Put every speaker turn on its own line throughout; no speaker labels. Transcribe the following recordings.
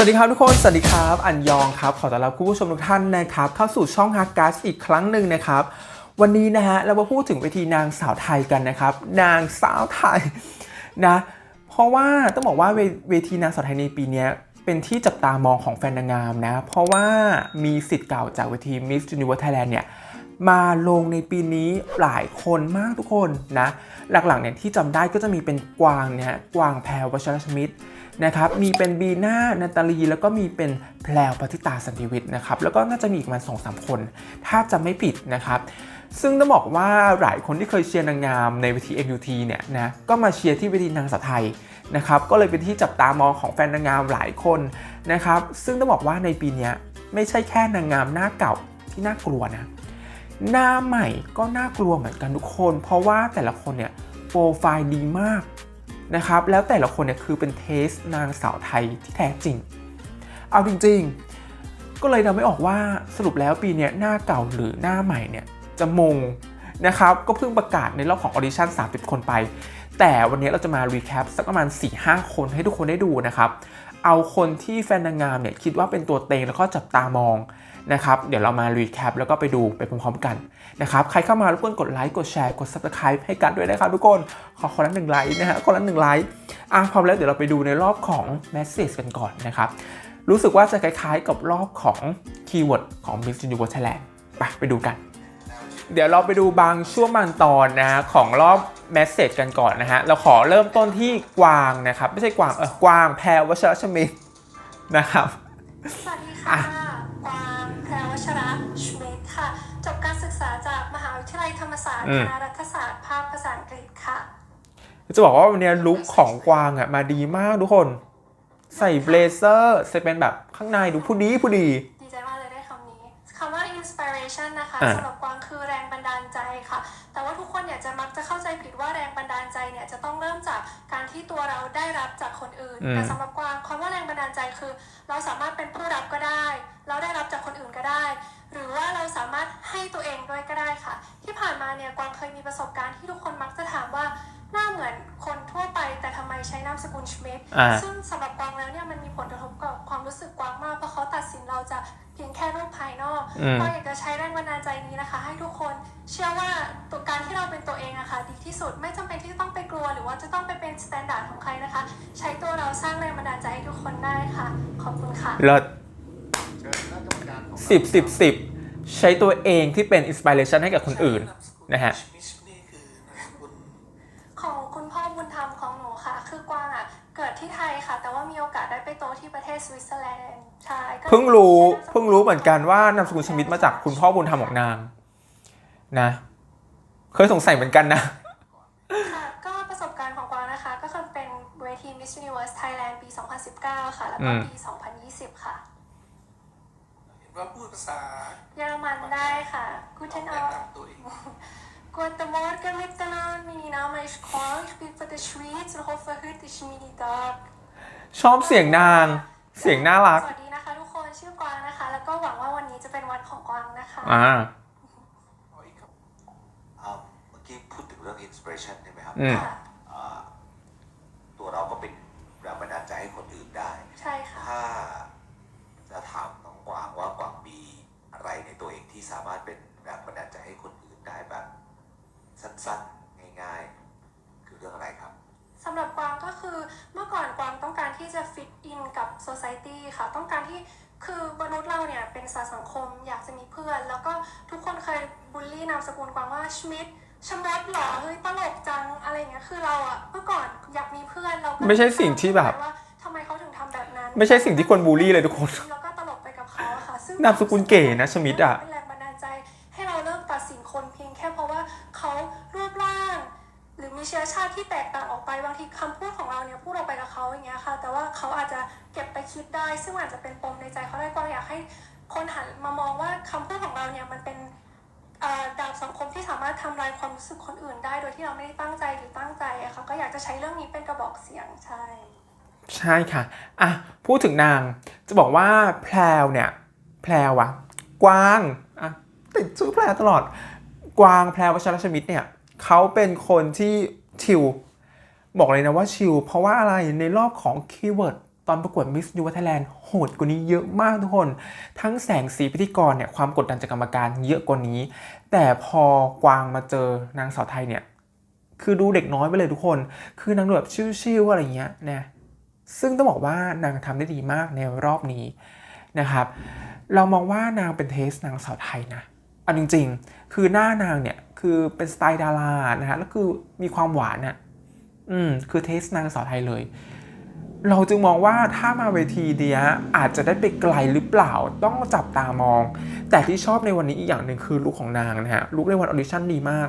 สวัสดีครับทุกคน สวัสดีครับ อันยองครับ ขอต้อนรับคุณผู้ชมทุกท่านนะครับ เข้าสู่ช่องฮ a ก g ัสอีกครั้งหนึ่งนะครับ วันนี้นะฮะเรามาพูดถึงเวทีนางสาวไทยกันนะครับ นางสาวไทยนะ เพราะว่าต้องบอกว่าเวเวทีนางสาวไทยในปีนี้เป็นที่จับตามองของแฟนนางงามนะ เพราะว่ามีสิทธิ์เก่าจากเวที Miss Universe Thailand เนี่ยมาลงในปีนี้หลายคนมากทุกคนนะ หลักๆเนี่ยที่จำได้ก็จะมีเป็นกวางเนี่ยกวางแพรววัชรชมิตร นะครับมีเป็นบีน่านาตาลีแล้วก็มีเป็นแพรวปฏิตาสันติวิทย์นะครับแล้วก็น่าจะมีอีกประมาณสองสามคน ถ้าจะไม่ผิดนะครับซึ่งต้องบอกว่าหลายคนที่เคยเชียร์นางงามในเวที MUT เนี่ยนะก็มาเชียร์ที่เวทีนางสาวไทยนะครับก็เลยเป็นที่จับตามองของแฟนนางงามหลายคนนะครับซึ่งต้องบอกว่าในปีนี้ไม่ใช่แค่นางงามหน้าเก่าที่น่ากลัวนะหน้าใหม่ก็น่ากลัวเหมือนกันทุกคน เพราะว่าแต่ละคนเนี่ยโปรไฟล์ดีมาก นะครับ แล้วแต่ละคนเนี่ยคือเป็นเทสนางสาวไทยที่แท้จริง เอาจริงๆ ก็เลยเราไม่ออกว่าสรุปแล้วปีนี้หน้าเก่าหรือหน้าใหม่เนี่ยจะมงนะครับ ก็เพิ่งประกาศในรอบของออดิชั่น 30 คนไป แต่วันนี้เราจะมารีแคปสักประมาณ 4-5 คนให้ทุกคนได้ดูนะครับ เอาคนที่แฟนนางงามเนี่ยคิดว่าเป็นตัวเต็งแล้วก็จับตามอง นะครับ เดี๋ยวเรามารีแคปแล้วก็ไปดูไปพร้อมๆกันนะครับ ใครเข้ามารบกวนกดไลค์ กดแชร์ กด subscribe ให้กันด้วยนะครับทุกคน ขอคนละหนึ่งไลค์นะฮะ คนละหนึ่งไลค์ อะพร้อมแล้วเดี๋ยวเราไปดูในรอบของ message กันก่อนนะครับ รู้สึกว่าจะคล้ายๆกับรอบของคีย์เวิร์ดของ Miss Universe Thailand ไปไปดูกัน เดี๋ยวเราไปดูบางช่วงบางตอนนะฮะของรอบ message กันก่อนนะฮะ เราขอเริ่มต้นที่กวางนะครับ ไม่ใช่กวาง เออกวางแพรวชรชมิตรนะครับ
สวัสดีค่ะกวางแพรว ชระชเมตค่ะ จบการศึกษาจากมหาวิทยาลัยธรรมศาสตร์
อื
ค
ม
ณะรัฐศาสตร์ภาคภาษาอังกฤษค่ะ
จะบอกว่าวันนี้ลุคของกวางอะมาดีมากทุกคน ใส่เบลเซอร์ใส่เป็นแบบข้างในดูผู้ดีผู้ดี
ดีใจมากเลยได้คำนี้คำว่า inspiration นะคะ
อะ
สำหรับ เนี่ยจะมักจะเข้าใจผิดว่าแรงบันดาลใจเนี่ยจะต้องเริ่มจากการที่ตัวเราได้รับจากคนอื่น
อืม
แต่สำหรับกวางคำว่าแรงบันดาลใจคือ เราสามารถเป็นผู้รับก็ได้ เราได้รับจากคนอื่นก็ได้ หรือว่าเราสามารถให้ตัวเองด้วยก็ได้ค่ะ ที่ผ่านมาเนี่ยกวางเคยมีประสบการณ์ที่ทุกคนมักจะถามว่าหน้าเหมือนคนทั่วไปแต่ทำไมใช้นามสกุลชมิด
อ่า
ซึ่งสำหรับกวางแล้วเนี่ยมันมีผลกระทบกับความรู้สึกกวางมากเพราะเขาตัดสินเราจาก เพียงแค่รูปภายนอก
อืม
ก็อยากจะใช้แรงบันดาลใจนี้นะคะ ให้ทุกคนเชื่อว่าตัวการที่เราเป็นตัวเองอะค่ะดีที่สุดไม่จำเป็นที่จะต้องไปกลัว หรือว่าจะต้องไปเป็นสแตนดาร์ดของใครนะคะ ใช้ตัวเราสร้างแรงบันดาลใจให้ทุกคนได้ค่ะ ขอบคุณค่ะ
เลิศสิบสิบสิบใช้ตัวเองที่เป็นอินสปิเรชันให้กับคนอื่นนะฮะ
สวิตเซอร์แลนด์ใช่ก็
เพิ่งรู้เพิ่งรู้เหมือนกันว่านามสกุลชมิดมาจากคุณพ่อบุญธรรมของนางนะ เคยสงสัยเหมือนกันนะ
ค่ะก็ประสบการณ์ของกวางนะคะ ก็คือเป็นเวที Miss Universe Thailand ปี 2019 ค่ะ แล้วก็
อืม
ปี 2020 ค่ะ
เห็นว่าพูดภาษา
เยอรมันได้ค่ะ Guten
แนะ
Abend
นำตัวเอง
Guten Morgen miteinander mein Name ist Kwan ich bin von der Schweiz und hoffe heute ist mein Tag
ชอบเสียงนาง เสียงน่ารัก
สวัสดีนะคะทุกคนชื่อกวางนะคะ แล้วก็หวังว่าวันนี้จะเป็นวันของกวางนะคะ
อ่า
ขออีกครับ
อ่าเมื่อกี้พูดถึงเรื่อง inspiration ใช่ไหมครับ
อืม
ค่ะ
อ่าตัวเราก็เป็นแรงบันดาลใจให้คนอื่นได้
ใช่ค่ะ
ถ้าจะถามน้องกวางว่ากวางมีอะไรในตัวเองที่สามารถเป็นแรงบันดาลใจให้คนอื่นได้แบบ สั้นๆ ง่ายๆ คือเรื่องอะไรครับ
สำหรับกวางก็คือ ต้องการที่จะฟิตอินกับโซซ i ตี้ค่ะ ต้องการที่คือมนุษย์เราเนี่ยเป็นสัตว์สังคมอยากจะมีเพื่อน แล้วก็ทุกคนเคยบูลลี่นามสกุลกวางว่าชมิดชมดเหรอเฮ้ยตลกจังอะไรเงี้ยคือเราอะเมื่อก่อนอยากมีเพื่อนเราก็
ไม่ใช่สิ่งที่แบบ
ว่าทำไมเขาถึงทำแบบนั้น
ไม่ใช่สิ่งที่ควรบูลลี่เลยทุกคน
แล้วก็ตลกไปกับเขาอะค่ะซึ่ง
นามสกุลเก๋นะชมิดอะ
เป็นแรงบันดาลใจให้เราเลิกตัดสินคนเพียงแค่เพราะว่าเขารูปร่างหรือ มีเชื้อชาติที่แตกต่างออกไปบางทีคำพูดของเราเนี่ยพูดออกไปกับเขาอย่างเงี้ยค่ะ แต่ว่าเขาอาจจะเก็บไปคิดได้ ซึ่งอาจจะเป็นปมในใจเขาได้ก็อยากให้คนหันมามองว่าคำพูดของเราเนี่ยมันเป็นดาบสังคมที่สามารถทำลายความรู้สึกคนอื่นได้ โดยที่เราไม่ได้ตั้งใจหรือตั้งใจอะค่ะก็อยากจะใช้เรื่องนี้เป็นกระบอกเสียงใช่
ใช่ค่ะอะพูดถึงนางจะบอกว่าแพรวเนี่ยแพรวอะกวางอะติดชื่อแพรวตลอดกวางแพรววชรชมิตรเนี่ย เขาเป็นคนที่ชิลบอกเลยนะว่าชิลเพราะว่าอะไรในรอบของคีย์เวิร์ดตอนประกวดมิสยูวัฒแลนด์โหดกว่านี้เยอะมากทุกคน ทั้งแสงสีพิธีกรเนี่ยความกดดันจากกรรมการเยอะกว่านี้ แต่พอกวางมาเจอนางสาวไทยเนี่ยคือดูเด็กน้อยไปเลยทุกคน คือนางดูแบบชิวๆอะไรเงี้ยนะซึ่งต้องบอกว่านางทำได้ดีมากในรอบนี้นะครับ เรามองว่านางเป็นเทสนางสาวไทยนะ เอาจริง ๆ คือหน้านางเนี่ยคือเป็นสไตล์ดารานะฮะแล้วคือมีความหวานอะอืมคือเทสนางสาวไทยเลย เราจึงมองว่าถ้ามาเวทีเดียอาจจะได้ไปไกลหรือเปล่าต้องจับตามอง แต่ที่ชอบในวันนี้อีกอย่างหนึ่งคือลุคของนางนะฮะลุคในวันออดิชั่นดีมาก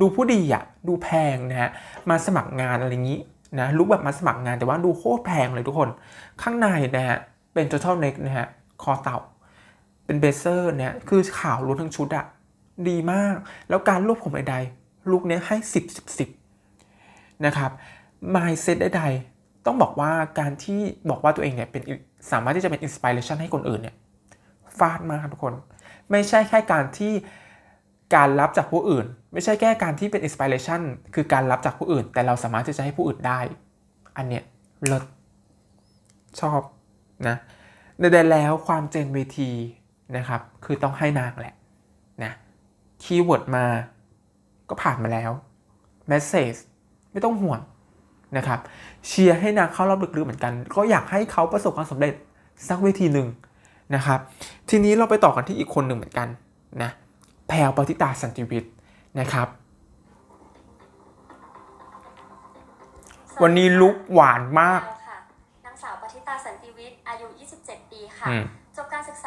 ดูผู้ดีอะดูแพงนะฮะมาสมัครงานอะไรอย่างนี้นะลุคแบบมาสมัครงานแต่ว่าดูโคตรแพงเลยทุกคน ข้างในนะฮะเป็น total neck นะฮะคอเต่า เป็นเบเซอร์เนี่ยคือขาวล้วนทั้งชุดอะดีมาก แล้วการรวบผมใดๆลุคเนี้ยให้ 10 10 10นะครับ mindset ใดๆต้องบอกว่าการที่บอกว่าตัวเองเนี่ยเป็นสามารถที่จะเป็น inspiration ให้คนอื่นเนี่ยฟาดมากทุกคน ไม่ใช่แค่การที่การรับจากผู้อื่น ไม่ใช่แค่การที่เป็น inspiration คือการรับจากผู้อื่น แต่เราสามารถที่จะให้ผู้อื่นได้ อันเนี้ยเลิศชอบนะในแดๆแล้วความเจนเวที นะครับ คือต้องให้นางแหละนะคีย์เวิร์ดมาก็ผ่านมาแล้ว m e s s a g e ไม่ต้องห่วงนะครับ เชียร์ให้นางเข้ารอบลึกๆเหมือนกัน ก็อยากให้เขาประสบความสำเร็จสักเวทีหนึ่งนะครับ ทีนี้เราไปต่อกันที่อีกคนหนึ่งเหมือนกันนะแพรวปฏิตาสันติวิทย์นะครับ วันนี้ลุกหวานมาก
ค่ะนางสาวปฏิตาสันติวิทย์อายุ 27 ปีค่ะ
อืม
จบก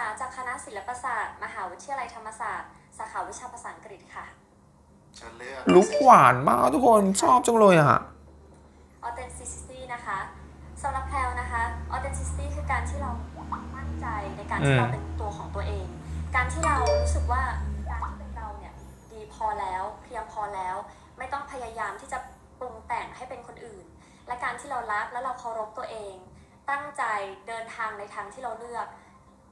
ารศึกษาจากคณะศิลปศาสตร์ มหาวิทยาลัยธรรมศาสตร์ สาขาวิชาภาษาอังกฤษค่ะ
เชิญเลือก
ลุกหวานมากทุกคนชอบจังเลยอะ
authenticity นะคะสำหรับแพลวนะคะ authenticity คือการที่เรามั่นใจในการ
อื
ที่
ม
เราเป็นตัวของตัวเอง การที่เรารู้สึกว่าการที่เป็นเราเนี่ยดีพอแล้วเพียงพอแล้ว ไม่ต้องพยายามที่จะปรุงแต่งให้เป็นคนอื่น และการที่เรารักและเราเคารพตัวเอง ตั้งใจเดินทางในทางที่เราเลือก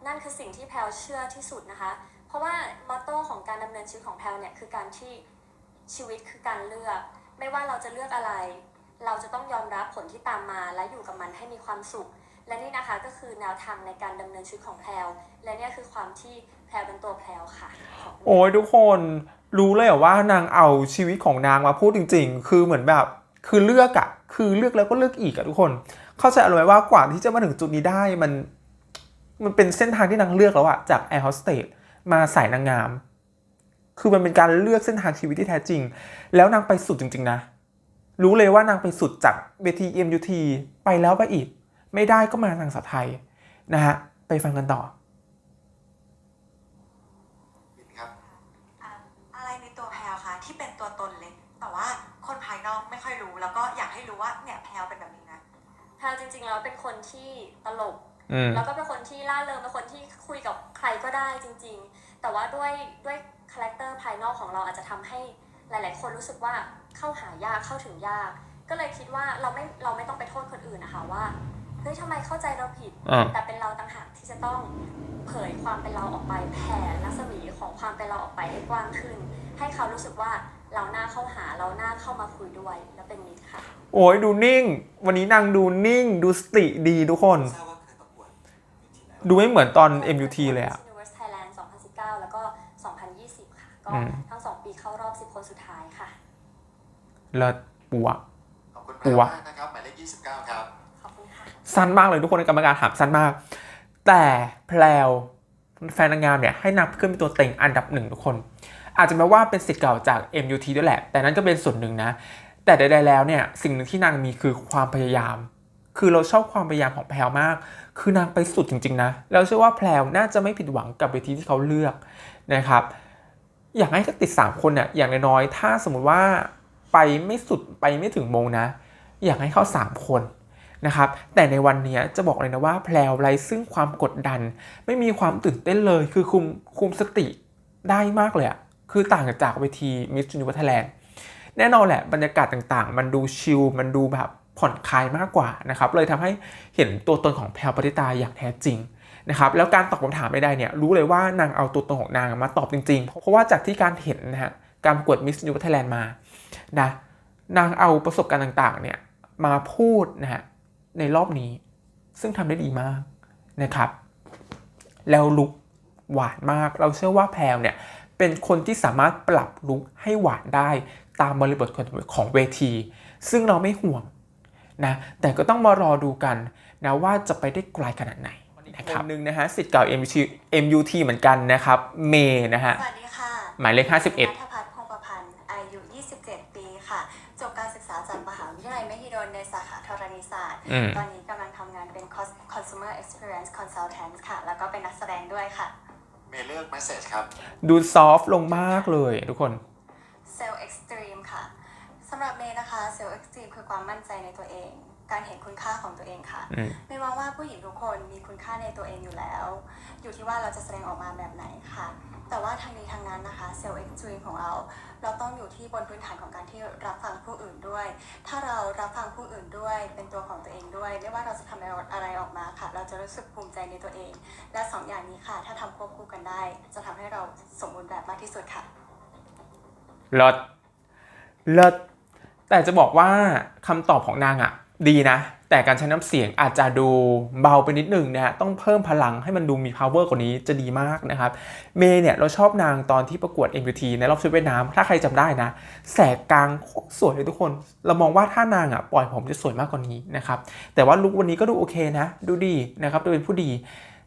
นั่นคือสิ่งที่แพลวเชื่อที่สุดนะคะ เพราะว่ามอตโต้ของการดำเนินชีวิตของแพลวเนี่ยคือการที่ชีวิตคือการเลือก ไม่ว่าเราจะเลือกอะไร เราจะต้องยอมรับผลที่ตามมาและอยู่กับมันให้มีความสุข และนี่นะคะก็คือแนวทางในการดำเนินชีวิตของแพลวและนี่คือความที่แพลวเป็นตัวแพลวค่ะ
โอ้ยทุกคนรู้เลยเหรอว่านางเอาชีวิตของนางมาพูดจริง ๆ คือเหมือนแบบคือเลือกอะคือเลือกแล้วก็เลือกอีกอะทุกคน เข้าใจอารมณ์ไหมว่ากว่าที่จะมาถึงจุดนี้ได้มัน มันเป็นเส้นทางที่นางเลือกแล้วอะจากแอร์โฮสเตสมาสายนางงาม คือมันเป็นการเลือกเส้นทางชีวิตที่แท้จริง แล้วนางไปสุดจริง ๆ นะ รู้เลยว่านางไปสุดจากเวที MUT ไปแล้วไปอีก ไม่ได้ก็มานางสาวไทยนะฮะ ไปฟังกันต่อ
บินครับ
อะอะไรในตัวแพลวคะที่เป็นตัวตนเลยแต่ว่าคนภายนอกไม่ค่อยรู้ แล้วก็อยากให้รู้ว่าเนี่ยแพลวเป็นแบบนี้นะ
แพลวจริงๆแล้วเป็นคนที่ตลก
อืม
แล้วก็เป็นคนที่ล่าเริงเป็นคนที่คุยกับใครก็ได้จริง ๆ แต่ว่าด้วยด้วยคาแรคเตอร์ภายนอกของเราอาจจะทำให้หลาย ๆ คนรู้สึกว่าเข้าหายากเข้าถึงยาก ก็เลยคิดว่าเราไม่เราไม่ต้องไปโทษคนอื่นนะคะว่าเฮ้ยทำไมเข้าใจเราผิด
อ่า
แต่เป็นเราต่างหากที่จะต้องเผยความเป็นเราออกไปแผ่รัศมีของความเป็นเราออกไปให้กว้างขึ้น ให้เขารู้สึกว่าเราหน้าเข้าหาเราหน้าเข้ามาคุยด้วย และเป็นมิตรค่ะ
โอ้ยดูนิ่ง วันนี้นางดูนิ่ง ดูสติดีทุกคน
ดูไม่
เหมือนตอน MUT เลยอะ
Miss Universe Thailand 2019 แล้วก็ 2020 ค่ะ ก็
อืม
ทั้งสองปีเข้ารอบ 10 คนสุดท้ายค่ะ
เลิศปัว
ขอบคุณ
ปั
มาก
ว
มากนะครับหมายเลข29 ครับ
ขอบคุณค่ะ
สั้นมากเลยทุกคนในกรรมการถามสั้นมาก แต่แพลวแฟนนางงามเนี่ยให้นางขึ้นเป็นตัวเต็งอันดับหนึ่งทุกคน อาจจะแม้ว่าเป็นสิทธิ์เก่าจาก MUT ด้วยแหละ แต่นั้นก็เป็นส่วนหนึ่งนะ แต่ใดๆแล้วเนี่ยสิ่งหนึ่งที่นางมีคือความพยายาม คือเราชอบความพยายามของแพลวมาก คือนางไปสุดจริง ๆ นะแล้วเชื่อว่าแพลวน่าจะไม่ผิดหวังกับเวทีที่เขาเลือกนะครับ อยากให้ติด 3 คนเนี่ยอย่างน้อยๆ ถ้าสมมุติว่าไปไม่สุดไปไม่ถึงโมงนะ อยากให้เข้า 3 คนนะครับ แต่ในวันเนี้ยจะบอกเลยนะว่าแพลวไรซึ่งความกดดัน ไม่มีความตื่นเต้นเลย คือคุมคุมสติได้มากเลยอะคือต่างจากเวที Miss Universe Thailand แน่นอนแหละบรรยากาศต่างๆ มันดูชิล มันดูแบบ ผ่อนคลายมากกว่านะครับเลยทำให้เห็นตัวตนของแพลวปริตาอย่างแท้จริงนะครับแล้วการตอบคำถามไม่ได้เนี่ยรู้เลยว่านางเอาตัวตนของนางมาตอบจริงๆ เพราะว่าจากที่การเห็นนะฮะการประกวด Miss Universe Thailand มานะนางเอาประสบการณ์ต่างๆเนี่ยมาพูดนะฮะในรอบนี้ ซึ่งทำได้ดีมากนะครับ แล้วลุกหวานมาก เราเชื่อว่าแพลวเนี่ยเป็นคนที่สามารถปรับลุกให้หวานได้ตามบริบทของเวที ซึ่งเราไม่ห่วง นะแต่ก็ต้องมารอดูกันนะว่าจะไปได้ไกลขนาดไหนนะครับหนึ่งนะฮะสิทธิ์เก่า MUT MUT เหมือนกันนะครับเมย์นะฮะ
สวัสดีค่ะ
หมายเลข 51
นัทพัฒน์พงศ์ประพันธ์อายุ 27 ปีค่ะจบการศึกษาจากมหาวิทยาลัยมหิดลในสาขาธรณีศาสตร์
อืม
ตอนนี้กำลังทำงานเป็น Cos- consumer experience consultant ค่ะ แล้วก็เป็นนักแสดงด้วยค่ะ
เมย์เลือก message ครับ
ดูซอฟต์ลงมากเลยทุกคน
Self Extreme ค่ะ สำหรับเมย์นะคะ Self Extreme คือความมั่นใจในตัวเอง การเห็นคุณค่าของตัวเองค่ะ
อืม
ไม่มองว่าผู้หญิงทุกคนมีคุณค่าในตัวเองอยู่แล้ว อยู่ที่ว่าเราจะแสดงออกมาแบบไหนค่ะ แต่ว่าทางนี้ทางนั้นนะคะ Self Extreme ของเรา เราต้องอยู่ที่บนพื้นฐานของการที่รับฟังผู้อื่นด้วย ถ้าเรารับฟังผู้อื่นด้วย เป็นตัวของตัวเองด้วยไม่ว่าเราจะทำอะไรออกมาค่ะ เราจะรู้สึกภูมิใจในตัวเอง และสองอย่างนี้ค่ะ ถ้าทำควบคู่กันได้ จะทำให้เราสมบูรณ์แบบมากที่สุดค่ะ
เลิศเลิศ แต่จะบอกว่าคำตอบของนางอะดีนะ แต่การใช้น้ำเสียงอาจจะดูเบาไปนิดหนึ่งนะฮะต้องเพิ่มพลังให้มันดูมี power กว่านี้จะดีมากนะครับ เมย์เนี่ยเราชอบนางตอนที่ประกวด MUT ในรอบชุดว่ายน้ำถ้าใครจำได้นะ แสกกลางโคตรสวยเลยทุกคน เรามองว่าถ้านางอะปล่อยผมจะสวยมากกว่านี้นะครับ แต่ว่าลุควันนี้ก็ดูโอเคนะ ดูดีนะครับดูเป็นผู้ดี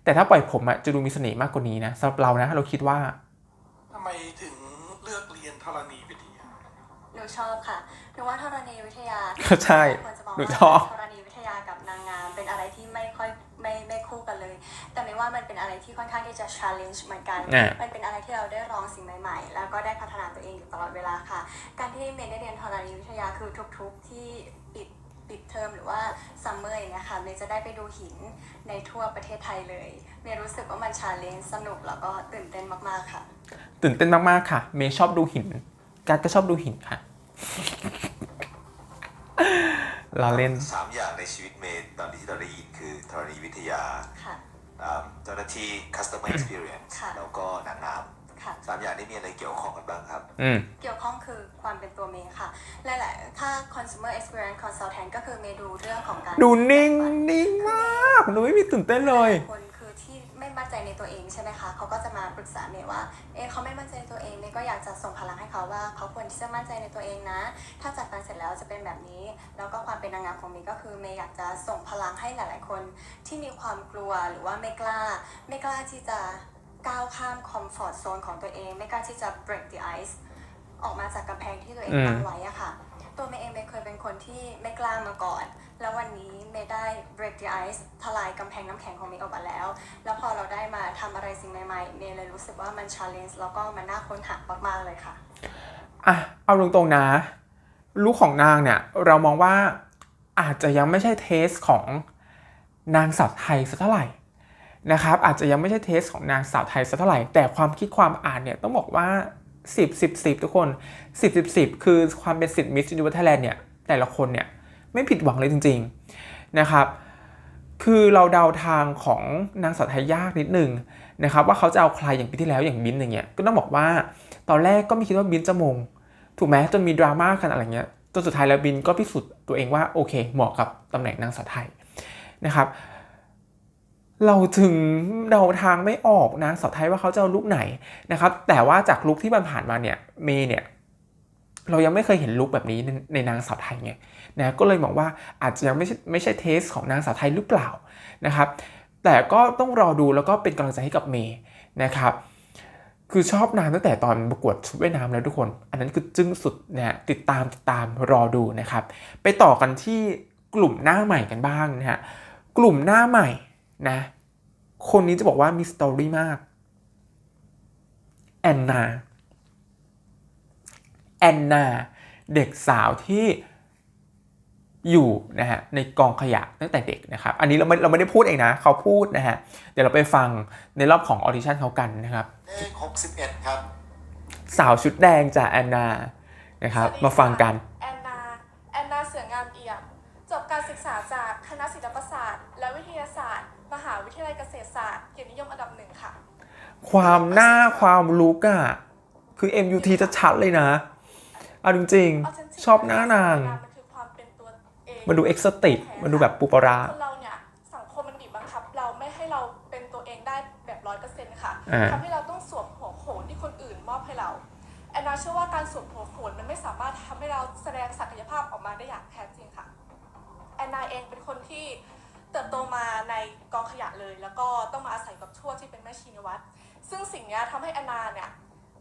แต่ถ้าปล่อยผมอะจะดูมีเสน่ห์มากกว่านี้นะสำหรับเรานะเราคิดว่า
ทำไมถึงเลือกเรียนธรณีวิทยา
หนูชอบค่ะห นูว่าธรณีวิทยา
ใช่
ควรจะมอง
หนู
ว่า
ชอบ
ธรณีวิทยากับนางงามเป็นอะไรที่ไม่ค่อยไม่ไม่คู่กันเลย แต่ไม่ว่ามันเป็นอะไรที่ค่อนข้างที่จะ challenge เหมือนกัน
อ่า
มันเป็นอะไรที่เราได้ลองสิ่งใหม่ ๆ แล้วก็ได้พัฒนาตัวเองอยู่ตลอดเวลาค่ะ การที่เมย์ได้เรียนธรณีวิทยาคือทุก ๆ ที่ปิดปิดเทอมหรือว่าซัมเมอร์อย่างเงี้ยค่ะเมย์จะได้ไปดูหินในทั่วประเทศไทยเลยเมย์รู้สึกว่ามัน challenge สนุกแล้วก็ตื่นเต้นมากๆค่ะ
ตื่นเต้นมากๆค่ะ เมย์ชอบดูหินการดก็ชอบดูหินค่ะ เราเล่น
สามอย่างในชีวิตเมย์ตอนที่เราได้ยินคือธรณีวิทยา
ค่ะ
อ่าเจ้าหน้าที่ customer experience
ค่ะ
แล้วก็นางงาม
ค่ะ
สามอย่างนี้มีอะไรเกี่ยวข้องกันบ้างครับ
อืม
เกี่ยวข้องคือความเป็นตัวเมย์ค่ะหลายๆถ้า consumer experience consultant ก็คือเมย์ดูเรื่องของการ
ดูนิ่งนิ่งมาก ดูไม่มีตื่นเต้นเลย
คน ในตัวเองใช่ไหมคะเขาก็จะมาปรึกษาเมย์ว่า เอ๊ะเขาไม่มั่นใจในตัวเองเมย์ก็อยากจะส่งพลังให้เขาว่าเขาควรที่จะมั่นใจในตัวเองนะ ถ้าจัดการเสร็จแล้วจะเป็นแบบนี้ แล้วก็ความเป็นนางงามของเมย์ก็คือเมย์อยากจะส่งพลังให้หลาย ๆ คนที่มีความกลัวหรือว่าไม่กล้า ไม่กล้าที่จะก้าวข้ามคอมฟอร์ z โซนของตัวเอง ไม่กล้าที่จะ break the ice ออกมาจากกำแพงที่ตัวเอง
อืม
ตั้งไว้อะค่ะ ตัวเมย์เองเมย์เคยเป็นคนที่ไม่กล้ามาก่อน แล้ววันนี้เมย์ได้ break the ice ทลายกำแพงน้ำแข็งของเมย์ออกมาแล้ว แล้วพอเราได้มาทำอะไรสิ่งใหม่ๆ เมย์เลยรู้สึกว่ามัน challenge แล้วก็มันน่าค้นหามากๆเลยค่ะ
อะ เอาตรงๆนะ ลูกของนางเนี่ย เรามองว่าอาจจะยังไม่ใช่เทสของนางสาวไทยสักเท่าไหร่นะครับอาจจะยังไม่ใช่เทสของนางสาวไทยสักเท่าไหร่ แต่ความคิดความอ่านเนี่ยต้องบอกว่า 10 10 10 ทุกคน 10 10 10 คือความเป็นสิทธิ์มิส s u นิเวอร์ i แลนด์เนี่ย แต่ละคนเนี่ย ไม่ผิดหวังเลยจริง ๆ นะครับ คือเราเดาทางของนางสาวไทยยากนิดนึงนะครับ ว่าเขาจะเอาใครอย่างปีที่แล้วอย่างบินอย่างเงี้ย ก็ต้องบอกว่าตอนแรกก็ไม่คิดว่าบินจะมง ถูกไหมจนมีดราม่ากันอะไรเงี้ยจนสุดท้ายแล้วบินก็พิสูจน์ตัวเองว่าโอเค เหมาะกับตำแหน่งนางสาวไทยนะครับ เราถึงเดาทางไม่ออกนางสาวไทยว่าเขาจะเอาลุกไหนนะครับ แต่ว่าจากลุกที่มันผ่านมาเนี่ยเมย์เนี่ยเรายังไม่เคยเห็นลุกแบบนี้ในในนางสาวไทยไงนะก็เลยมองว่าอาจจะยังไม่ใช่ไม่ใช่เทสของนางสาวไทยหรือเปล่านะครับ แต่ก็ต้องรอดูแล้วก็เป็นกำลังใจให้กับเมย์นะครับคือชอบนางตั้งแต่ตอนประกวดชุดว่ายน้ำแล้วทุกคน อันนั้นคือจึ้งสุดนะฮะติดตามติดตามรอดูนะครับ ไปต่อกันที่กลุ่มหน้าใหม่กันบ้างนะฮะกลุ่มหน้าใหม่ นะ คนนี้จะบอกว่ามีสตอรี่มาก แอนนา แอนนา เด็กสาวที่อยู่นะฮะในกองขยะตั้งแต่เด็กนะครับ อันนี้เราไม่เราไม่ได้พูดเองนะ เขาพูดนะฮะ เดี๋ยวเราไปฟังในรอบของออดิชั่นเขากันนะครับ
เลข61ครับ
สาวชุดแดงจากแอนนานะครับ
สวัสดี
มาฟังกัน
แอนนา แอนนาเสืองามเอี่ยม จบการศึกษาจากคณะศิลปศาสตร์ัยเกษตรศาสตร์เกียรตินิยมอันดับหนึ่งค่ะ
ความหน้าความลุกอะคือ MUT จะชัดเลยนะเอาจริงๆ ชอบหน้านาง
มันดูเอ็กซ์ติกมันดูแบบปูปรา
เราเนี่ยสังคมมันบีบบังคับ เรา
ไม่ให้เราเป็นตัวเองได้แบบร้
อย
เปอร์เซ็นต์ค่ะทำให้เราต้องสวมหัวโขนที่คนอื่นมอบให้เราแอนนาเชื่อว่าการสวมหัวโขนมันไม่สามารถทำให้เราแสดงศักยภาพออกมาได้อย่างแท้จริงค่ะแอนนาเองเป็นคนที่ เติบโตมาในกองขยะเลย แล้วก็ต้องมาอาศัยกับทวดที่เป็นแม่ชีนวัตซึ่งสิ่งนี้ยทำให้แอนนาเนี่ย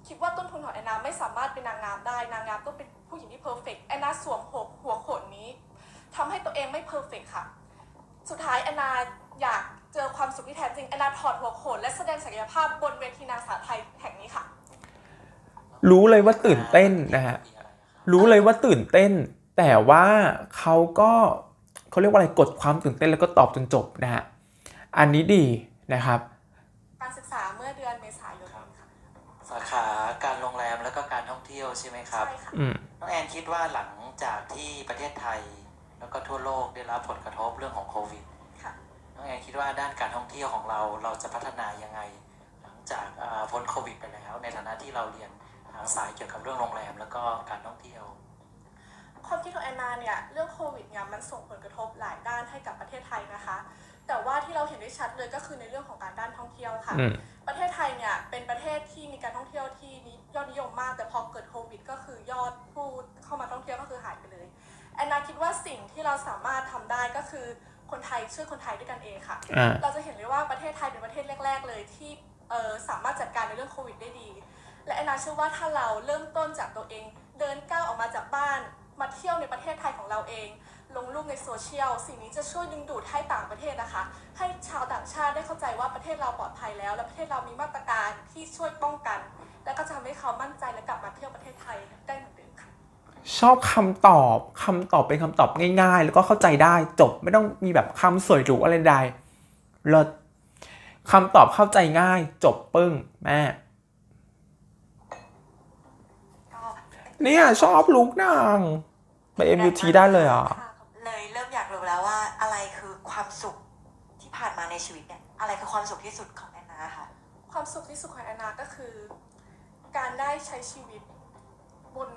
คิดว่าต้นทุนของแอนนาไม่สามารถเป็นนางงามได้ นางงามต้องเป็นผู้หญิงที่เพอร์เฟกต์แอนนาสวมหัวหัวโขนนี้ทำให้ตัวเองไม่เพอร์เฟกต์ค่ะ สุดท้ายแอนนาอยากเจอความสุขที่แท้จริงแอนนาถอดหัวโขนและแสดงศักยภาพบนเวทีนางสาวไทยแห่งนี้ค่ะ
รู้เลยว่าตื่นเต้นนะฮะรู้เลยว่าตื่นเต้น แต่ว่าเขาก็ เขาเรียกว่าอะไรกดความตื่นเต้นแล้วก็ตอบจนจบนะฮะอันนี้ดีนะครับ
การศึกษาเมื่อเดือนเมษายนนี้ค่ะ
สาขาการโรงแรมแล้วก็การท่องเที่ยวใช่ไหมครับ
ใช่ค่ะ
อืม
น้องแอนคิดว่าหลังจากที่ประเทศไทย แล้วก็ทั่วโลกได้รับผลกระทบเรื่องของโควิด
ค่ะ
น้องแอนคิดว่าด้านการท่องเที่ยวของเราเราจะพัฒนายังไง หลังจากอ่าพ้นโควิดไปแล้วในฐานะที่เราเรียนทางสายเกี่ยวกับเรื่องโรงแรม แล้วก็การท่องเที่ยว
ความคิดของแอนนาเนี่ยเรื่องโควิดเนี่ยมันส่งผลกระทบหลายด้านให้กับประเทศไทยนะคะ แต่ว่าที่เราเห็นได้ชัดเลยก็คือในเรื่องของการด้านท่องเที่ยวค่ะ
อืม
ประเทศไทยเนี่ยเป็นประเทศที่มีการท่องเที่ยวที่นิยอดนิยมมาก แต่พอเกิดโควิด ก็คือยอดผู้เข้ามาท่องเที่ยวก็คือหายไปเลยแอนนาคิดว่าสิ่งที่เราสามารถทำได้ก็คือคนไทยช่วยคนไทยด้วยกันเองค่ะ
อ่า
เราจะเห็นเลยว่าประเทศไทยเป็นประเทศแรก ๆ เลยที่เอ่อสามารถจัดการในเรื่องโควิดได้ดี และแอนนาเชื่อว่าถ้าเราเริ่มต้นจากตัวเอง เดินก้าวออกมาจากบ้าน มาเที่ยวในประเทศไทยของเราเอง ลงรูปในโซเชียล สิ่งนี้จะช่วยดึงดูดให้ต่างประเทศนะคะ ให้ชาวต่างชาติได้เข้าใจว่าประเทศเราปลอดภัยแล้ว และประเทศเรามีมาตรการที่ช่วยป้องกัน และก็จะทำให้เขามั่นใจและกลับมาเที่ยวประเทศไทยได้เหมือนเดิมค่ะ
ชอบคำตอบคำตอบเป็นคำตอบง่ายๆ แล้วก็เข้าใจได้จบไม่ต้องมีแบบคำสวยหรูอะไรใดเลิศคำตอบเข้าใจง่าย จบปึ้งแม่เนี่ย ชอบลุกนาง ไป MUT ได้เลยอะ
เลยเริ่มอยากรู้แล้วว่าอะไรคือความสุขที่ผ่านมาในชีวิตเนี่ยอะไรคือความสุขที่สุดของแอนนาค่ะ
ความสุขที่สุดของแอนนาก็คือ การได้ใช้ชีวิต บน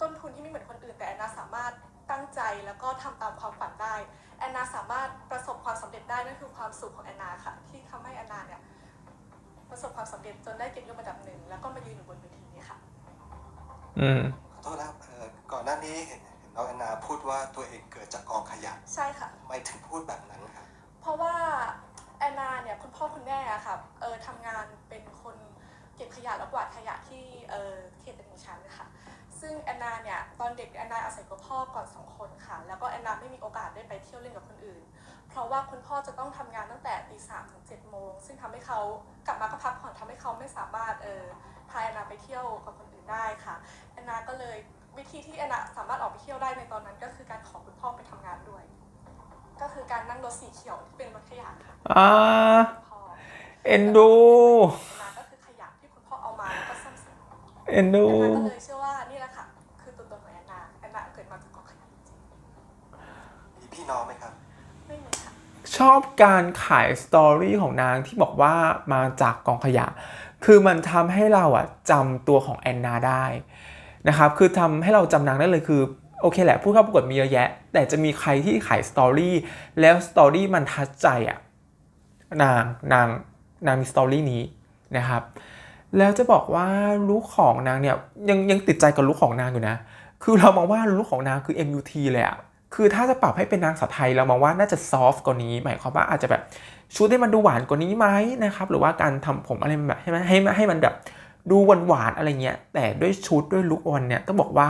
ต้นทุนที่ไม่เหมือนคนอื่น แต่แอนนาสามารถตั้งใจแล้วก็ทำตามความฝันได้แอนนาสามารถประสบความสำเร็จได้นั่นคือความสุขของแอนนาค่ะ ที่ทำให้แอนนาเนี่ยประสบความสำเร็จจนได้เกียรติยศระดับหนึ่งแล้วก็มายืนอยู่บนเวทีนี้ค่ะ
อืม
ขอโทษนะครับเอ่อก่อนหน้านี้เห็นเห็ นน้องแอนนาพูดว่าตัวเองเกิดจากกองขยะ
ใช่ค่ะ
ทำไมถึงพูดแบบนั้นครับ
เพราะว่าแอนนาเนี่ยคุณพ่อคุณแม่อะค่ะเออทำงานเป็นคนเก็บขยะและกวาดขยะที่เออเขตตลิ่งชันค่ะ ซึ่งแอนนาเนี่ยตอนเด็กแอนนาอาศัยกับพ่อก่อนสองคนค่ะ แล้วก็แอนนาไม่มีโอกาสได้ไปเที่ยวเล่นกับคนอื่น เพราะว่าคุณพ่อจะต้องทำงานตั้งแต่ตีสามถึงเจ็ดโมงซึ่งทำให้เขากลับมาก็พักผ่อนทำให้เขาไม่สามารถเออพาแอนนาไปเที่ยวกับคนอื่นได้ค่ะแอนนาก็เลย วิธีที่แอนนาสามารถออกไปเที่ยวได้ในตอนนั้น ก็คือการขอคุณพ่อไปทำงานด้วย ก็คือการนั่งรถสีเขียวที่เป็นรถขยะค่ะ
อ่า
พ่อ
เอ็นดู
แอนนาก็คือขยะที่คุณพ่อเอามาแล้วก็ซ่อมเสร็จ
เอ็นดู
แอนนาก็เลยเชื่อว่านี่แหละค่ะ คือตัวตนของแอนนาแอนนาเกิดมาจากกองขยะจริง
มีพี่น้องไหมครับ
ๆไม่มีค่ะ
ชอบการขายสตอรี่ของนางที่บอกว่ามาจากกองขยะ คือมันทำให้เราอะจำตัวของแอนนาได้ นะครับคือทำให้เราจำนางได้เลยคือโอเคแหละผู้เข้าประกวดมีเยอะแยะ แต่จะมีใครที่ขายสตอรี่แล้วสตอรี่มันทัดใจอะนางนางนางมีสตอรี่นี้นะครับแล้วจะบอกว่าลุคของนางเนี่ยยังยังติดใจกับลุคของนางอยู่นะ คือเรามองว่าลุคของนางคือ MUT เลยอะคือถ้าจะปรับให้เป็นนางสาวไทยเรามองว่าน่าจะซอฟต์กว่านี้หมายความว่าอาจจะแบบชุดให้มันดูหวานกว่านี้ไหมนะครับหรือว่าการทำผมอะไรแบบให้มันให้มันให้มันแบบ ดูหวานหวานๆอะไรเงี้ย แต่ด้วยชุดด้วยลุควันเนี่ยต้องบอกว่า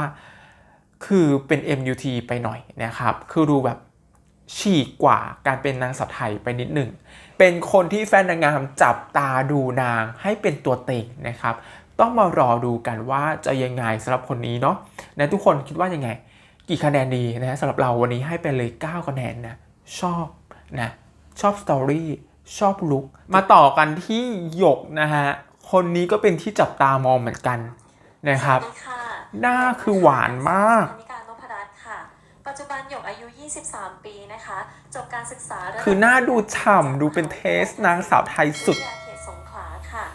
คือเป็น MUT ไปหน่อยนะครับ คือดูแบบฉีกกว่าการเป็นนางสาวไทยไปนิดหนึ่ง เป็นคนที่แฟนนางงามจับตาดูนางให้เป็นตัวเต็งนะครับ ต้องมารอดูกันว่าจะยังไงสำหรับคนนี้เนาะนะทุกคนคิดว่ายังไง กี่คะแนนดีนะสำหรับเราวันนี้ให้ไปเลย 9 คะแนนนะชอบนะชอบสตอรี่ชอบลุคมาต่อกันที่หยกนะฮะ คนนี้ก็เป็นที่จับตามองเหมือนกันนะครับ
สวัสดีค่ะ
หน้าคือหวานมาก
ธนิการนพรัตน์ค่ะปัจจุบันหยกอายุ 23 ปีนะคะ จบการศึกษาระดับ
คือหน้าดูฉ่ำดูเป็นเทส นางสาวไทยสุด
วิทยาเขตสงขลาค่ะ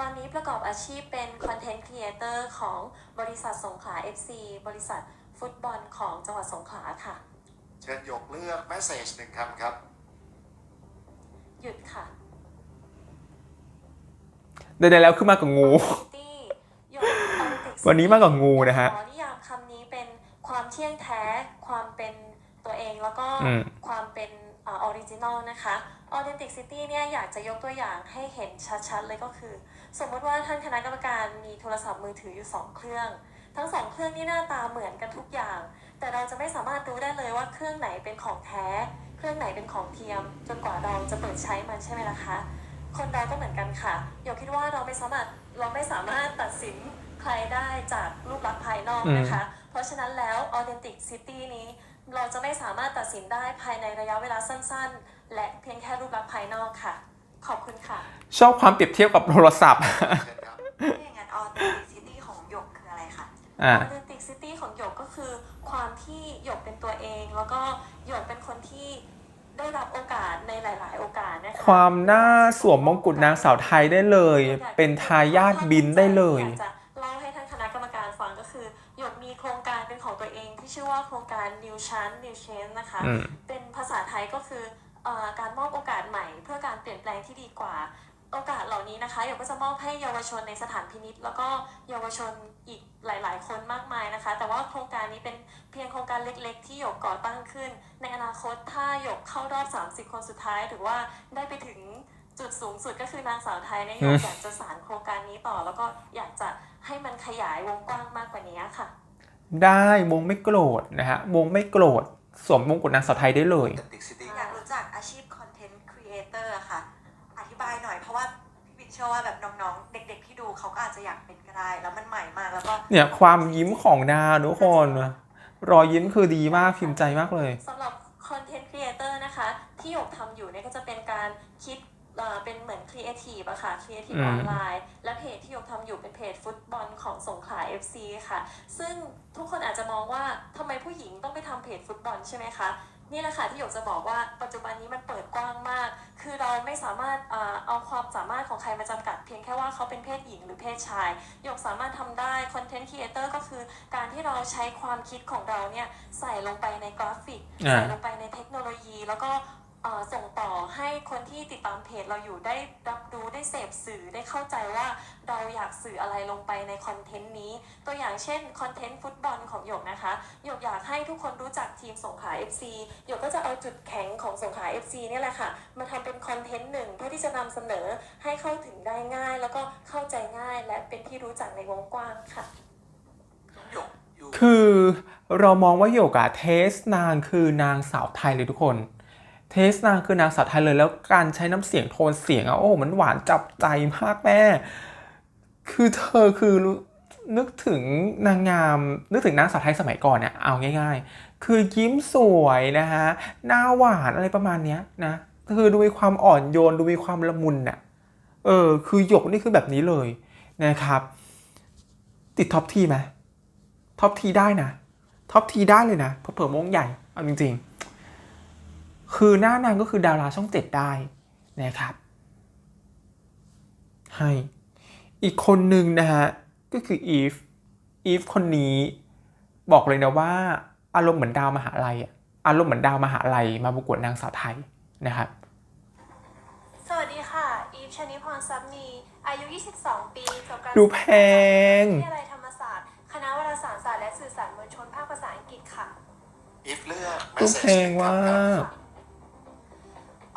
ตอนนี้ประกอบอาชีพเป็นคอนเทนต์ครีเอเตอร์ของบริษัทสงขลา FC บริษัทฟุตบอลของจังหวัดสงขลาค่ะ
เชิญหยกเลือกแมสเซจหนึ่งคำครับ
หยุดค่ะ
ใดๆแล้วคือมากับงู
ตี้หยก Olympic
วันนี้มากับงูนะฮะ
ขอนิยามคำนี้เป็นความเที่ยงแท้ ความเป็นตัวเองแล้วก็
อืม
ความเป็นออริจินอลนะคะ Authenticity เนี่ยอยากจะยกตัวอย่างให้เห็นชัดๆเลยก็คือ สมมติว่าท่านคณะกรรมการมีโทรศัพท์มือถืออยู่ 2 เครื่อง ทั้งสองเครื่องนี่หน้าตาเหมือนกันทุกอย่าง แต่เราจะไม่สามารถรู้ได้เลยว่าเครื่องไหนเป็นของแท้ เครื่องไหนเป็นของเทียม จนกว่าเราจะเปิดใช้มันใช่ไหมล่ะคะ คนเราก็เหมือนกันค่ะโยคิดว่าเราไม่สามารถเราไม่สามารถตัดสินใครได้จากรูปลักษณ์ภายนอกนะคะ เพราะฉะนั้นแล้ว Authentic City นี้เราจะไม่สามารถตัดสินได้ภายในระยะเวลาสั้นๆ และเพียงแค่รูปลักษณ์ภายนอกค่ะ ขอบคุณค่ะ
ชอบความเปรียบเทียบกับโทรศัพท์
เชิญครับ
ถ้าอย่างนั้น authenticity ของหยกคืออะไรคะ
อ่า
Authentic City ของหยกก็คือความที่หยกเป็นตัวเอง แล้วก็หยกเป็นคนที่ ได้รับโอกาสในหลาย ๆ โอกาสนะคะ
ความน่าสวมมงกุฎนางสาวไทยได้เลย เป็นทายาทบินได้เลย
อยากจะเล่าให้ท่านคณะกรรมการฟังก็คือหยกมีโครงการเป็นของตัวเองที่ชื่อว่าโครงการ New Chance New Change นะคะ
อืม
เป็นภาษาไทยก็คือเออการมอบโอกาสใหม่เพื่อการเปลี่ยนแปลงที่ดีกว่า โอกาสเหล่านี้นะคะหยกก็จะมอบให้เยาวชนในสถานพินิษแล้วก็เยาวชนอีกหลาย ๆ คนมากมายนะคะ แต่ว่าโครงการนี้เป็นเพียงโครงการเล็ก ๆ ที่หยกก่อตั้งขึ้น ในอนาคตถ้าหยกเข้ารอบ 30 คนสุดท้าย หรือว่าได้ไปถึงจุดสูงสุดก็คือนางสาวไทยเนี่ยหยกอยากจะสานโครงการนี้ต่อ แล้วก็อยากจะให้มันขยายวงกว้างมากกว่านี้ค่ะ
ได้มงไม่โกรธนะฮะมงไม่โกรธสวมมงกุฎนางสาวไทยได้เลย
Authentic City
อยากรู้จักอาชีพ content creator อะค่ะอธิ บายหน่อยเพราะว่าพี่บินเชื่อว่าแบบน้องๆ เด็ก ๆ ที่ดูเขาก็อาจจะอยากเป็นก็ได้ แล้วมันใหม่มากแล้วก็
เนี่ยความยิ้มของดาวทุกคนรอยยิ้มคือดีมากพิมพ์ใจมากเลย
สำหรับ Content Creator นะคะ ที่หยกทำอยู่เนี่ยก็จะเป็นการคิดเอ่อเป็นเหมือน Creative อะค่ะ Creative
อืม
ออนไลน์และเพจที่หยกทำอยู่เป็นเพจฟุตบอลของสงขลา FC ค่ะ ซึ่งทุกคนอาจจะมองว่าทำไมผู้หญิงต้องไปทำเพจฟุตบอลใช่ไหมคะ นี่แหละค่ะที่หยกจะบอกว่าปัจจุบันนี้มันเปิดกว้างมาก คือเราไม่สามารถเอ่อเอาความสามารถของใครมาจำกัด เพียงแค่ว่าเขาเป็นเพศหญิงหรือเพศชายหยกสามารถทำได้ Content Creator ก็คือการที่เราใช้ความคิดของเราเนี่ยใส่ลงไปในกราฟิก
อ่า
ใส่ลงไปในเทคโนโลยี แล้วก็เอ่อ ส่งต่อให้คนที่ติดตามเพจเราอยู่ได้รับรู้ได้เสพสื่อได้เข้าใจว่าเราอยากสื่ออะไรลงไปในคอนเทนต์นี้ ตัวอย่างเช่นคอนเทนต์ฟุตบอลของหยกนะคะหยกอยากให้ทุกคนรู้จักทีมสงขลา FC หยกก็จะเอาจุดแข็งของสงขลา FC เนี่ยแหละค่ะ มาทำเป็นคอนเทนต์หนึ่งเพื่อที่จะนำเสนอให้เข้าถึงได้ง่าย แล้วก็เข้าใจง่าย และเป็นที่รู้จักในวงกว้างค่ะ
น้องหยกอยู่
คือเรามองว่าโยกอะเทสนางคือนางสาวไทยเลยทุกคน เทสนางคือนางสาวไทยเลยแล้วการใช้น้ำเสียงโทนเสียงอะโอ้มันหวานจับใจมากแม่ คือเธอคือนึกถึงนางงามนึกถึงนางสาวไทยสมัยก่อนเนี่ยเอาง่าย ๆ คือยิ้มสวยนะฮะหน้าหวานอะไรประมาณเนี้ยนะคือดูมีความอ่อนโยนดูมีความละมุนอะเออคือหยกนี่คือแบบนี้เลยนะครับ ติดท็อปทีไหมท็อปทีได้นะท็อปทีได้เลยนะเผื่อมงใหญ่เอาจริง ๆ คือหน้านางก็คือดาราช่องเจ็ดได้นะครับให้อีกคนหนึ่งนะฮะก็คืออีฟอีฟคนนี้บอกเลยนะว่า อารมณ์เหมือนดาวมหาลัยอะอารมณ์เหมือนดาวมหาลัยมาประกวดนางสาวไทยนะครับ
สวัสดีค่ะ อีฟชนิพรซับนีอายุ 22 ปีจบการ
ดูแพง
วิทยาลัยธรรมศาสตร์ คณะวารสารศาสตร์และสื่อสารมวลชนภาคภาษาอังกฤษค่ะ
if เลือก
ดู
message
แพงว่า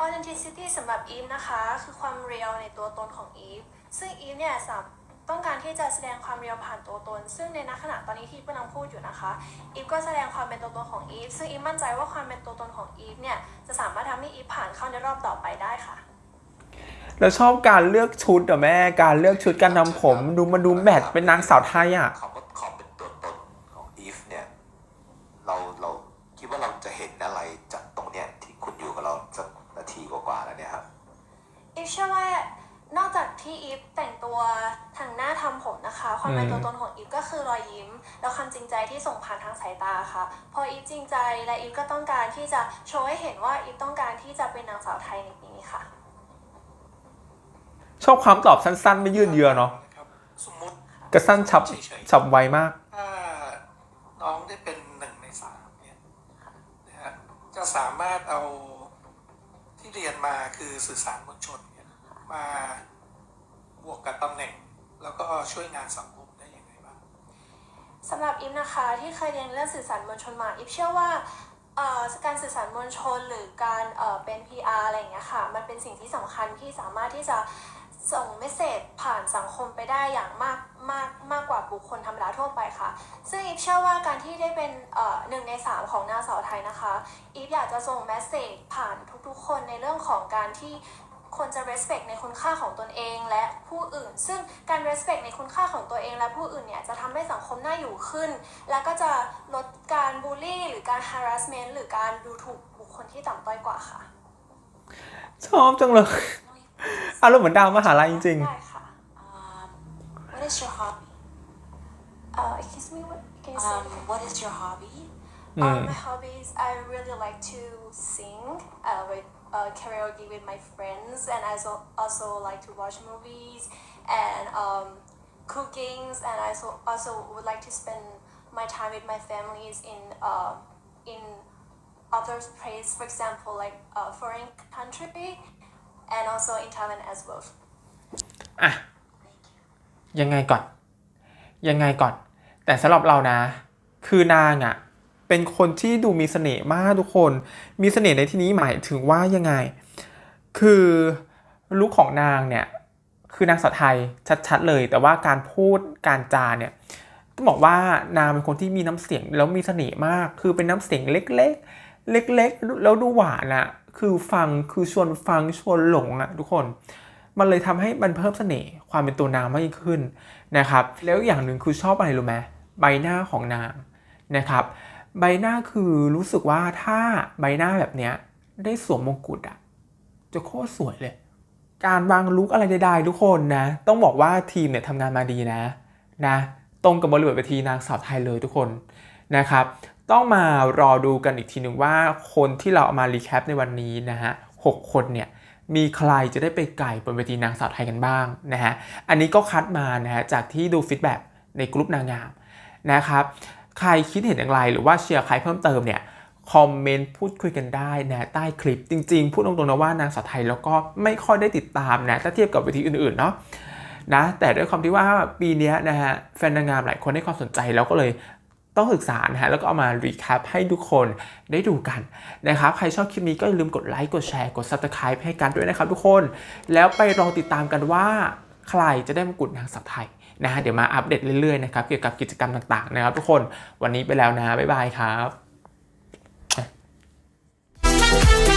authenticity สำหรับอีฟนะคะ คือความเรียลในตัวตนของอีฟซึ่งอีฟเนี่ยสามต้องการที่จะแสดงความเรียลผ่านตัวตน ซึ่งในณขณะตอนนี้ที่กำลังพูดอยู่นะคะอีฟก็แสดงความเป็นตัวตนของอีฟซึ่งอีฟมั่นใจว่าความเป็นตัวตนของอีฟเนี่ยจะสามารถทำให้อีฟผ่านเข้าในรอบต่อไปได้ค่ะ
แล้วชอบการเลือกชุดเหรอแม่ การเลือกชุดการนำผม ดูมาดูแมทเป็นนางสาวไทยอะ
คำว่าข ที่อี
ฟแต่งตัวทางหน้าทำผมนะคะ ความเป็น
อืม
ตัวตนของอีฟก็คือรอยยิ้ม แล้วความจริงใจที่ส่งผ่านทางสายตาค่ะ พออีฟจริงใจและอีฟก็ต้องการที่จะโชว์ให้เห็นว่าอีฟต้องการที่จะเป็นนางสาวไทยในปีนี้ค่ะ
ชอบความตอบสั้นๆ ไม่ยืดเยื้อเนาะ
ครับสมมุติ
กระสั้นฉับ
เฉยๆ
ฉับไวมาก
ถ้าน้องได้เป็นหนึ่งในสามเนี่ยนะฮะจะสามารถเอาที่เรียนมาคือสื่อสารมวลชนเนี่ยมาบ วกกับตำแหน่ง แล้วก็ช่วยงานสังคมได้ยังไงบ้าง
สำหรับอิฟนะคะที่เคยเรียนเรื่องสื่อสารมวลชนมาอิฟเชื่อว่าการสื่อสารมวลชนหรือการเป็น PR อะไรอย่างเงี้ยค่ะ มันเป็นสิ่งที่สำคัญที่สามารถที่จะส่งเมสเซจผ่านสังคมไปได้อย่างมากมากมากกว่าบุคคลธรรมดาทั่วไปค่ะ ซึ่งอีฟเชื่อว่าการที่ได้เป็นหนึ่งในสามของนาสาวไทยนะคะ อีฟอยากจะส่งเมสเซจผ่านทุกๆคนในเรื่องของการที่ ควรจะ respect ในคุณค่าของตนเองและผู้อื่น ซึ่งการ respect ในคุณค่าของตัวเองและผู้อื่นเนี่ยจะทำให้สังคมน่าอยู่ขึ้น แล้วก็จะลดการบูลลี่หรือการ harassment หรือการดูถูกบุคคลที่ต่ำต้อยกว่าค่ะ
ชอบจังเลยอารมณ์เหมือนดาวมหาลัยจริง
ได้ค่ะ
Um, what is your hobby?
เอ่อ excuse me what can you say
Um, what is your hobby?
ๆอืม
Um, my hobbies, I really like to sing uh, with uh, karaoke with my friends, and I also, also like to watch movies and um, cookings, and I also, also would like to spend my time with my families in uh, in other place, for example, like uh, foreign country, and also in Thailand as well.
อ่ะ ยังไงก่อน ยังไงก่อน แต่สำหรับเรานะ คือนางอะ่ะ เป็นคนที่ดูมีเสน่ห์มากทุกคน มีเสน่ห์ในที่นี้หมายถึงว่ายังไง คือลุคของนางเนี่ยคือนางสาวไทยชัด ๆ เลย แต่ว่าการพูดการจาเนี่ยต้องบอกว่านางเป็นคนที่มีน้ำเสียงแล้วมีเสน่ห์มาก คือเป็นน้ำเสียงเล็ก ๆ เล็ก ๆ แล้วดูหวานอะคือฟังคือชวนฟังชวนหลงอะทุกคน มันเลยทำให้มันเพิ่มเสน่ห์ความเป็นตัวนางมากยิ่งขึ้นนะครับ แล้วอย่างหนึ่งคือชอบอะไรรู้ไหมใบหน้าของนางนะครับ ใบหน้าคือรู้สึกว่าถ้าใบหน้าแบบเนี้ยได้สวมมงกุฎอะจะโคตรสวยเลย การวางลุคอะไรใดๆทุกคนนะ ต้องบอกว่าทีมเนี่ยทำงานมาดีนะนะ ตรงกับบริบทเวทีนางสาวไทยเลยทุกคนนะครับ ต้องมารอดูกันอีกทีหนึ่งว่าคนที่เราเอามารีแคปในวันนี้นะฮะหกคนเนี่ยมีใครจะได้ไปไก่บนเวทีนางสาวไทยกันบ้างนะฮะ อันนี้ก็คัดมานะฮะจากที่ดูฟีดแบ็ในกลุ่มนางงามนะครับ ใครคิดเห็นอย่างไร หรือว่าเชียร์ใครเพิ่มเติมเนี่ยคอมเมนต์พูดคุยกันได้นะใต้คลิปจริงๆ พูดตรงๆนะว่านางสาวไทยแล้วก็ไม่ค่อยได้ติดตามนะถ้าเทียบกับเวทีอื่นๆเนาะนะแต่ด้วยความที่ว่าปีนี้นะฮะแฟนนางงามหลายคนให้ความสนใจแล้วก็เลยต้องศึกษานะฮะแล้วก็เอามารีแคปให้ทุกคนได้ดูกันนะครับใครชอบคลิปนี้ก็อย่าลืมกดไลค์กดแชร์กด subscribe ให้กันด้วยนะครับทุกคน แล้วไปรองติดตามกันว่าใครจะได้มงกุฎนางสาวไทย นะฮะเดี๋ยวมาอัปเดตเรื่อยๆนะครับเกี่ยวกับกิจกรรมต่างๆนะครับทุกคนวันนี้ไปแล้วนะบ๊ายบายครับ